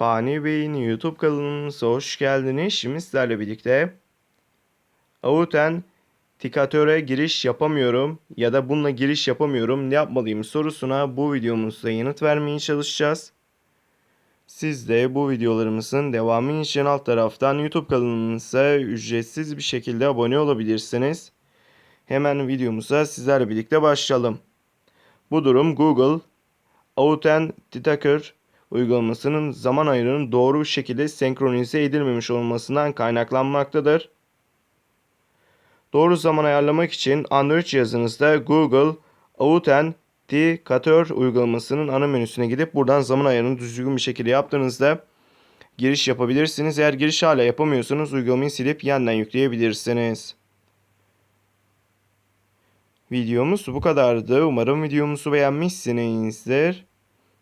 Fani Bey'in YouTube kanalımıza hoş geldiniz. Şimdi sizlerle birlikte Autentikatöre giriş yapamıyorum ya da bununla giriş yapamıyorum ne yapmalıyım sorusuna bu videomuzda yanıt vermeye çalışacağız. Siz de bu videolarımızın devamı için alt taraftan YouTube kanalımıza ücretsiz bir şekilde abone olabilirsiniz. Hemen videomuza sizlerle birlikte başlayalım. Bu durum Google Authenticator uygulamasının zaman ayarının doğru bir şekilde senkronize edilmemiş olmasından kaynaklanmaktadır. Doğru zaman ayarlamak için Android cihazınızda Google Authenticator uygulamasının ana menüsüne gidip buradan zaman ayarını düzgün bir şekilde yaptığınızda giriş yapabilirsiniz. Eğer giriş hala yapamıyorsanız uygulamayı silip yeniden yükleyebilirsiniz. Videomuz bu kadardı. Umarım videomuzu beğenmişsinizdir.